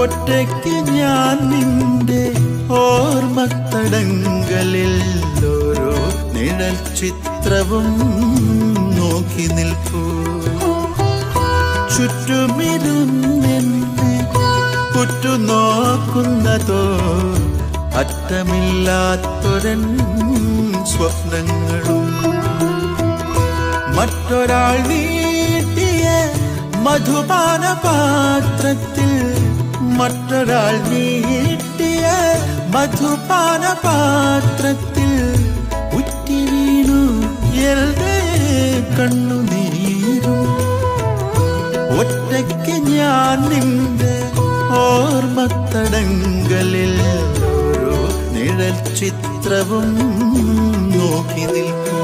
ഒറ്റയ്ക്ക് ഞാൻ നിന്റെ ഓർമ്മത്തടങ്കലിൽ ഓരോ നിഴൽ ചിത്രവും നോക്കി നിൽപ്പൂ ചുറ്റുമിരുന്നെന്നെ നോക്കുന്നതോ അറ്റമില്ലാത്തൊരൻ സ്വപ്നങ്ങളും. മറ്റൊരാൾ നീട്ടിയ മധുപാന പാത്രത്തിൽ മറ്റൊരാൾ നീട്ടിയ മധുപാന പാത്രത്തിൽ ഉറ്റി വീണു. കണ്ണു കണ്ണുനീരും ഒറ്റയ്ക്ക് ഞാൻ നിന്റെ ഓർമ്മത്തടങ്കലിൽ ഓരോ നിഴൽ ചിത്രവും നോക്കി നിൽക്കൂ.